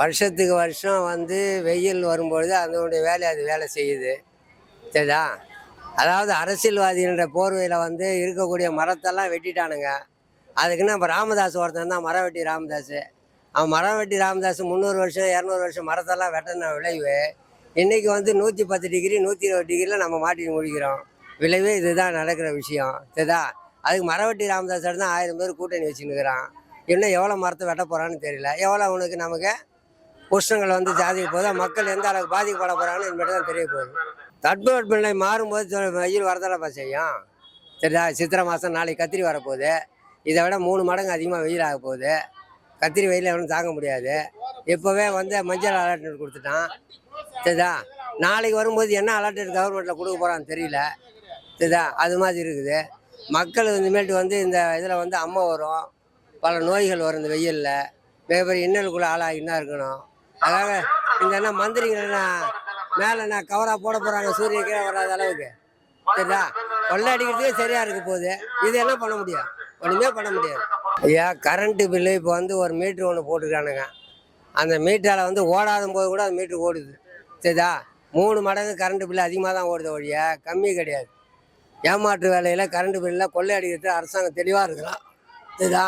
வருஷத்துக்கு வருஷம் வந்து வெயில் வரும்பொழுது அதனுடைய வேலையை அது வேலை செய்யுது. சரிதா? அதாவது அரசியல்வாதின்ற போர்வையில் வந்து இருக்கக்கூடிய மரத்தெல்லாம் வெட்டிட்டானுங்க. அதுக்குன்னு இப்போ ராமதாஸ் ஒருத்தன் தான் மரம் வெட்டி ராமதாஸ் அவன் மரம் வெட்டி ராமதாஸ் முந்நூறு வருஷம் இரநூறு வருஷம் மரத்தெல்லாம் வெட்டின விளைவு. இன்றைக்கி வந்து நூற்றி பத்து டிகிரி நூற்றி இருபது டிகிரியில் நம்ம மாட்டி முடிக்கிறோம். விளைவு இதுதான் நடக்கிற விஷயம். சரிதா? அதுக்கு மரவட்டி ராமதாஸ் தான் ஆயிரம் பேர் கூட்டணி வச்சுன்னுக்குறான். இன்னும் எவ்வளோ மரத்தை வெட்ட போகிறான்னு தெரியல. எவ்வளோ அவனுக்கு நமக்கு? புருஷங்களை வந்து ஜாதிக்க போதும் மக்கள் எந்த அளவுக்கு பாதிக்கப்பட போகிறாங்கன்னு இனிமேட்டு தான் தெரிய போகுது. தட்பவெட்பநிலை மாறும்போது வெயில் வரதானப்பா செய்யும். சரிதா சித்திரை மாதம் நாளைக்கு கத்திரி வரப்போகுது. இதை விட மூணு மடங்கு அதிகமாக வெயில் ஆக போகுது. கத்திரி வெயில் எவனும் தாங்க முடியாது. இப்போவே வந்து மஞ்சள் அலர்ட்மெண்ட் கொடுத்துட்டான். சரிதா நாளைக்கு வரும்போது என்ன அலர்ட்மெண்ட் கவர்மெண்ட்டில் கொடுக்க போகிறான்னு தெரியல. சரிதா அது மாதிரி இருக்குது. மக்கள் இனிமேட்டு வந்து இந்த இதில் வந்து அம்மை வரும். பல நோய்கள் வரும் இந்த வெயிலில். மிகப்பெரிய இன்னலுக்குள்ளே ஆளாகிட்டு தான் இருக்கணும். அதாக இந்த என்ன மந்திரிகள் மேலே நான் கவராக போட போகிறாங்க சூரிய கீழே வராத அளவுக்கு? சரிதா கொள்ளை அடிக்கிறதுக்கே சரியாக இருக்க போகுது. இது என்ன பண்ண முடியும்? ஒன்றுமே பண்ண முடியாது. ஐயா கரண்ட்டு பில்லு இப்போ வந்து ஒரு மீட்ரு ஒன்று போட்டுருக்கானுங்க. அந்த மீட்டரால் வந்து ஓடாத போது கூட அந்த மீட்ரு ஓடுது. சரிதா மூணு மடங்கு கரண்ட்டு பில்லு அதிகமாக தான் ஓடுது ஒழிய கம்மி கிடையாது. ஏமாற்று வேலையில் கரண்ட்டு பில்லில் கொள்ளை அடிக்கிறது அரசாங்கம் தெளிவாக இருக்கலாம். சரிதா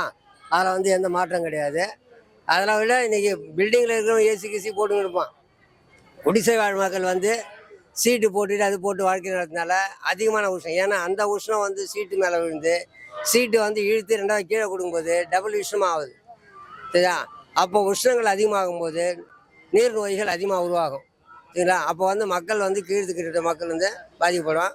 அதில் வந்து எந்த மாற்றம் கிடையாது. அதெல்லாம் விட இன்றைக்கி பில்டிங்கில் இருக்கிறவங்க ஏசி கிசி போட்டு இருப்பான். குடிசை வாழ் மக்கள் வந்து சீட்டு போட்டுட்டு அது போட்டு வாழ்க்கை நடத்தினால அதிகமான உஷ்ணம். ஏன்னா அந்த உஷ்ணம் வந்து சீட்டு மேலே விழுந்து சீட்டு வந்து இழுத்து ரெண்டாவது கீழே கொடுக்கும்போது டபுள் உஷ்ணமாக ஆகுது. சரியா? அப்போ உஷ்ணங்கள் அதிகமாகும் போது நீர் நோய்கள் அதிகமாக உருவாகும். சரிங்களா? அப்போ வந்து மக்கள் வந்து கீழ்த்துக்கிட்ட மக்கள் வந்து பாதிக்கப்படும்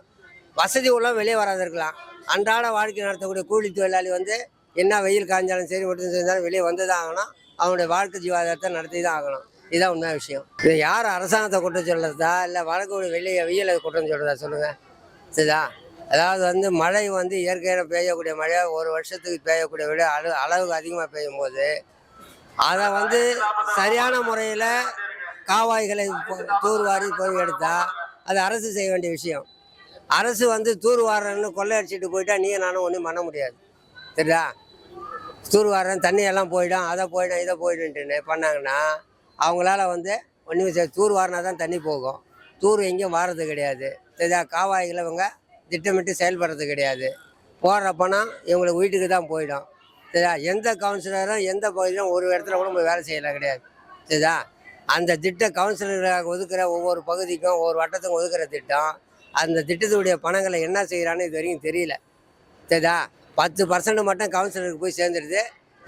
வசதி உள்ள வெளியே வராது இருக்கலாம். அன்றாட வாழ்க்கை நடத்தக்கூடிய கூலி தொழிலாளி வந்து என்ன வெயில் காய்ஞ்சாலும் சரி ஒட்டு செஞ்சாலும் வெளியே வந்து தான் ஆகணும் அவனுடைய வாழ்க்கை ஜீவாதாரத்தை நடத்தி தான் ஆகணும் இதுதான் உண்மை விஷயம். இது யார் அரசாங்கத்தை குற்றம் சொல்கிறதா இல்லை வழக்கு வெளியே வெயில் அதை குற்றம் சொல்கிறதா சொல்லுங்கள் சரிதா? அதாவது வந்து மழை வந்து இயற்கையான பெய்யக்கூடிய மழை ஒரு வருஷத்துக்கு பெய்யக்கூடிய விட அளவு அளவுக்கு அதிகமாக பெய்யும் போது அதை வந்து சரியான முறையில் காவாய்களை தூர்வாரி போய் எடுத்தால் அது அரசு செய்ய வேண்டிய விஷயம். அரசு வந்து தூர்வாரன்னு கொள்ளையடிச்சிட்டு போயிட்டா நீ நானும் ஒன்றும் பண்ண முடியாது. சரியா தூர்வாரன் தண்ணி தண்ணியெல்லாம் போயிடும் அதை போயிடும் இதை போயிடுன்ட்டுன்னு பண்ணாங்கன்னா அவங்களால வந்து ஒன்றும் தூர் வாரினா தான் தண்ணி போகும். தூர் எங்கேயும் வாரது கிடையாது. இதாக காவாய்களை இவங்க திட்டமிட்டு செயல்படுறது கிடையாது. போடுற பணம் இவங்களுக்கு வீட்டுக்கு தான் போயிடும். சரியா எந்த கவுன்சிலரும் எந்த பகுதியிலும் ஒரு இடத்துல கூட போய் வேலை செய்யலாம் கிடையாது. சரிதா அந்த திட்ட கவுன்சிலர்களாக ஒதுக்குற ஒவ்வொரு பகுதிக்கும் ஒவ்வொரு வட்டத்துக்கும் ஒதுக்குற திட்டம் அந்த திட்டத்துடைய பணங்களை என்ன செய்கிறான்னு இது வரைக்கும் தெரியல. சரிதா பத்து பர்சன்ட் மட்டும் கவுன்சிலருக்கு போய் சேர்ந்துடுது.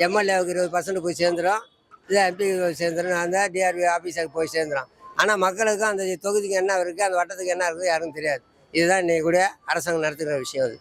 எம்எல்ஏவுக்கு இருபது பர்சன்ட் போய் சேர்ந்துடும் இல்லை எம்பி சேர்ந்துடும் அந்த டிஆர்பி ஆஃபீஸருக்கு போய் சேர்ந்துடும் ஆனால் மக்களுக்கும் அந்த தொகுதிக்கு என்ன இருக்குது அந்த வட்டத்துக்கு என்ன இருக்குது யாருக்கும் தெரியாது. இதுதான் இன்னைக்கு கூட அரசாங்கம் நடத்துகிற விஷயம் அது.